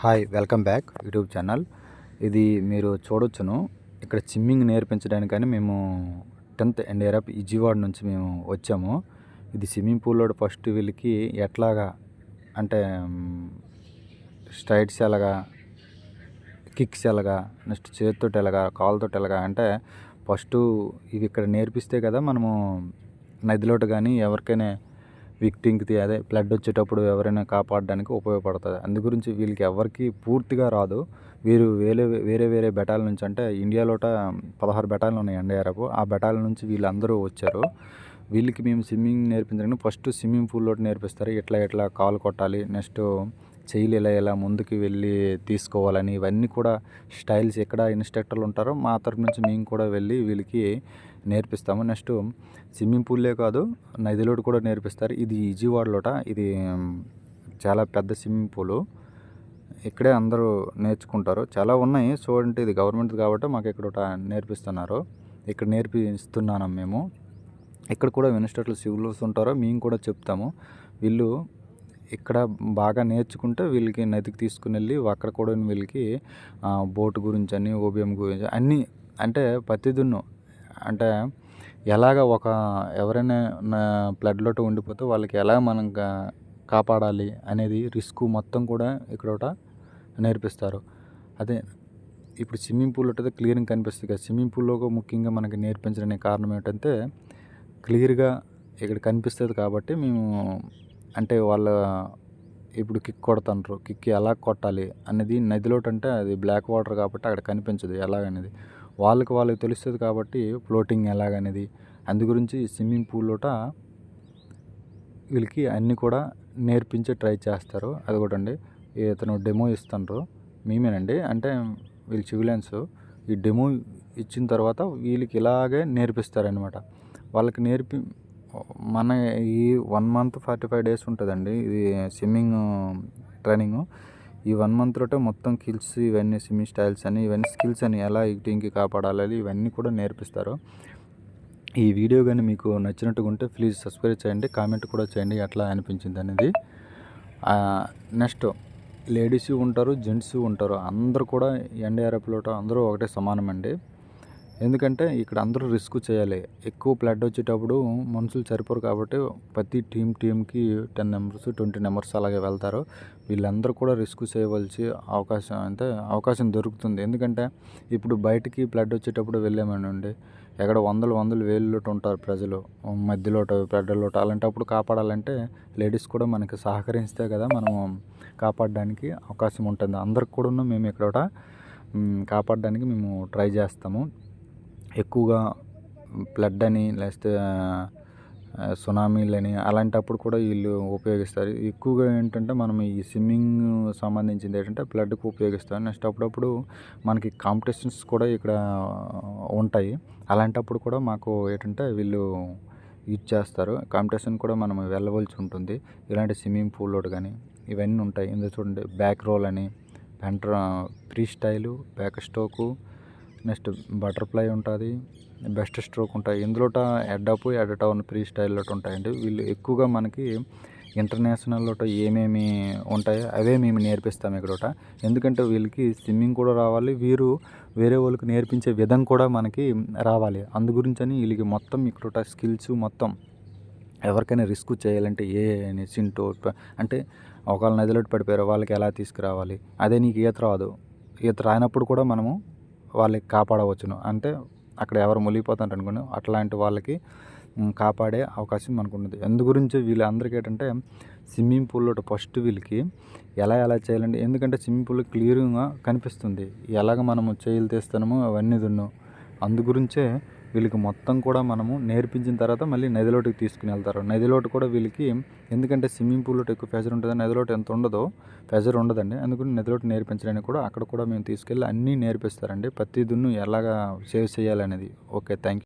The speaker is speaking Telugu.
Hi welcome back YouTube channel. ఇది మీరు చూడొచ్చును. ఇక్కడ స్విమ్మింగ్ నేర్పించడానికని మేము టెన్త్ ఎన్డీఆర్ఎఫ్ విజయవాడ నుంచి మేము వచ్చాము. ఇది స్విమ్మింగ్ పూల్లో ఫస్ట్ వీళ్ళకి ఎట్లాగా అంటే స్ట్రైట్స్ ఎలాగా కిక్స్ ఎలాగా నెక్స్ట్ చేతితో ఎలాగా కాళ్ళతో ఎలాగా అంటే ఫస్ట్ ఇవి ఇక్కడ నేర్పిస్తే కదా మనము నదిలోట కానీ ఎవరికైనా విక్టింగ్కి అదే బ్లడ్ వచ్చేటప్పుడు ఎవరైనా కాపాడడానికి ఉపయోగపడుతుంది. అందు గురించి వీళ్ళకి ఎవరికి పూర్తిగా రాదు. వీరు వేరే వేరే వేరే బెటాల నుంచి అంటే ఇండియాలోట పదహారు బెటాలు ఉన్నాయి ఎన్డీఆర్ఎఫ్. ఆ బెటాల నుంచి వీళ్ళందరూ వచ్చారు. వీళ్ళకి మేము స్విమ్మింగ్ నేర్పించడానికి ఫస్ట్ స్విమ్మింగ్ పూల్లో నేర్పిస్తారు. ఎట్లా ఎట్లా కాలు కొట్టాలి నెక్స్ట్ చెయ్యిలు ఎలా ఎలా ముందుకు వెళ్ళి తీసుకోవాలని ఇవన్నీ కూడా స్టైల్స్ ఎక్కడ ఇన్స్ట్రక్టర్లు ఉంటారో మా తరపు నుంచి మేము కూడా వెళ్ళి వీళ్ళకి నేర్పిస్తాము. నెక్స్ట్ స్విమ్మింగ్ పూల్లే కాదు నదిలోడు కూడా నేర్పిస్తారు. ఇది ఈజీవాడలోట ఇది చాలా పెద్ద స్విమ్మింగ్ పూలు. ఇక్కడే అందరూ నేర్చుకుంటారు. చాలా ఉన్నాయి. చూడండి ఇది గవర్నమెంట్ కాబట్టి మాకు ఇక్కడ నేర్పిస్తున్నారు. ఇక్కడ నేర్పిస్తున్నాను మేము. ఇక్కడ కూడా మినిస్టర్లు సివిల్స్ ఉంటారో మేము కూడా చెప్తాము. వీళ్ళు ఇక్కడ బాగా నేర్చుకుంటే వీళ్ళకి నదికి తీసుకుని వెళ్ళి అక్కడ కూడా వీళ్ళకి బోటు గురించి అని ఓబిఎం గురించి అన్నీ అంటే పత్తి దున్ను అంటే ఎలాగ ఒక ఎవరైనా బ్లడ్లోట ఉండిపోతే వాళ్ళకి ఎలా మనం కాపాడాలి అనేది రిస్క్ మొత్తం కూడా ఇక్కడ నేర్పిస్తారు. అదే ఇప్పుడు స్విమ్మింగ్ పూల్ ఉంటుంది క్లియరింగ్ కనిపిస్తుంది కదా. స్విమ్మింగ్ పూల్లో ముఖ్యంగా మనకి నేర్పించడానికి కారణం ఏంటంటే క్లియర్గా ఇక్కడ కనిపిస్తుంది కాబట్టి మేము అంటే వాళ్ళ ఇప్పుడు కిక్ కొడుతుంటారు కిక్ ఎలా కొట్టాలి అనేది నదిలోట అంటే అది బ్లాక్ వాటర్ కాబట్టి అక్కడ కనిపించదు ఎలాగనేది. వాళ్ళకి వాళ్ళకి తెలుస్తుంది కాబట్టి ఫ్లోటింగ్ ఎలాగనేది. అందు గురించి స్విమ్మింగ్ పూల్లోట వీళ్ళకి అన్నీ కూడా నేర్పించే ట్రై చేస్తారు. అది కూడా అండి. ఇతను డెమో ఇస్తుండ్రు. మేమేనండి. అంటే వీళ్ళు సివిలియన్స్. ఈ డెమో ఇచ్చిన తర్వాత వీళ్ళకి ఇలాగే నేర్పిస్తారనమాట వాళ్ళకి నేర్పి మన ఈ one month forty five days ఉంటుందండి. ఇది స్విమ్మింగ్ ట్రైనింగ్ uh, ఈ వన్ మంత్లోటే మొత్తం కిల్స్ ఇవన్నీ స్విమ్మింగ్ స్టైల్స్ అని ఇవన్నీ స్కిల్స్ అని ఎలా ఈటింగ్కి కాపాడాలి ఇవన్నీ కూడా నేర్పిస్తారు. ఈ వీడియో కానీ మీకు నచ్చినట్టుగా ఉంటే ప్లీజ్ సబ్స్క్రైబ్ చేయండి కామెంట్ కూడా చేయండి ఎట్లా అనిపించింది అనేది. నెక్స్ట్ లేడీస్ ఉంటారు జెంట్స్ ఉంటారు అందరూ కూడా ఎన్డీఆర్ఎఫ్లో అందరూ ఒకటే సమానం అండి ఎందుకంటే ఇక్కడ అందరూ రిస్క్ చేయాలి. ఎక్కువ బ్లడ్ వచ్చేటప్పుడు మనుషులు సరిపోరు కాబట్టి ప్రతి టీం టీంకి టెన్ మెంబర్స్ ట్వంటీ మెంబర్స్ అలాగే వెళ్తారు. వీళ్ళందరూ కూడా రిస్క్ చేయవలసి అవకాశం అంటే అవకాశం దొరుకుతుంది. ఎందుకంటే ఇప్పుడు బయటికి బ్లడ్ వచ్చేటప్పుడు వెళ్ళామనండి ఎక్కడ వందలు వందలు వేలులోటు ఉంటారు ప్రజలు. మధ్యలోట బ్లడ్లోట అలాంటప్పుడు కాపాడాలంటే లేడీస్ కూడా మనకి సహకరిస్తే కదా మనము కాపాడడానికి అవకాశం ఉంటుంది. అందరికి కూడా మేము ఇక్కడ కాపాడడానికి మేము ట్రై చేస్తాము. ఎక్కువగా ఫ్లడ్ అని లేకపోతే సునామీలని అలాంటప్పుడు కూడా వీళ్ళు ఉపయోగిస్తారు. ఎక్కువగా ఏంటంటే మనం ఈ స్విమ్మింగ్ సంబంధించింది ఏంటంటే ఫ్లడ్కి ఉపయోగిస్తారు. నెక్స్ట్ అప్పుడప్పుడు మనకి కాంపిటీషన్స్ కూడా ఇక్కడ ఉంటాయి. అలాంటప్పుడు కూడా మాకు ఏంటంటే వీళ్ళు యూజ్ చేస్తారు. కాంపిటీషన్ కూడా మనం వెళ్ళవలసి ఉంటుంది. ఇలాంటి స్విమ్మింగ్ పూల్ కానీ ఇవన్నీ ఉంటాయి. ఇందులో చూడండి బ్యాక్ రోల్ అని పెంట్రా free style back stroke next butterfly ఉంటుంది బెస్ట్ స్ట్రోక్ ఉంటాయి. ఇందులో హెడ్ అప్ టౌన్ ఫ్రీ స్టైల్లో ఉంటాయండి. వీళ్ళు ఎక్కువగా మనకి ఇంటర్నేషనల్లో ఏమేమి ఉంటాయో అవే మేము నేర్పిస్తాం ఇక్కడ ఎందుకంటే వీళ్ళకి స్విమ్మింగ్ కూడా రావాలి వీరు వేరే వాళ్ళకి నేర్పించే విధం కూడా మనకి రావాలి. అందు గురించని వీళ్ళకి మొత్తం ఇక్కడ స్కిల్స్ మొత్తం ఎవరికైనా రిస్క్ చేయాలంటే ఏ సింటో అంటే ఒకవేళ నదిలోటి పడిపోయారు వాళ్ళకి ఎలా తీసుకురావాలి అదే నీకు ఈత రాదు. ఈత రానప్పుడు కూడా మనము వాళ్ళకి కాపాడవచ్చును. అంటే అక్కడ ఎవరు మునిగిపోతారు అనుకోండి అట్లాంటి వాళ్ళకి కాపాడే అవకాశం మనకు ఉంటుంది ఎందు గురించి వీళ్ళందరికీ ఏంటంటే స్విమ్మింగ్ పూల్లో ఫస్ట్ వీళ్ళకి ఎలా ఎలా చేయాలండి? ఎందుకంటే స్విమ్మింగ్ పూల్ క్లియర్గా కనిపిస్తుంది. ఎలాగ మనము చేయలు తీస్తామో అవన్నీ దున్ను. అందు గురించే వీళ్ళకి మొత్తం కూడా మనము నేర్పించిన తర్వాత మళ్ళీ నదిలోటికి తీసుకుని వెళ్తారు. నదిలోటు కూడా వీళ్ళకి ఎందుకంటే స్విమ్మింగ్ పూల్లో ఎక్కువ ప్రెజర్ ఉంటుంది నదిలోటు ఎంత ఉండదో ప్రెజర్ ఉండదండి. అందుకని నదిలోటు నేర్పించడానికి కూడా అక్కడ కూడా మేము తీసుకెళ్ళి అన్నీ నేర్పిస్తారండి. ప్రతి దున్ను ఎలాగా సేవ్ చేయాలనేది. Okay thank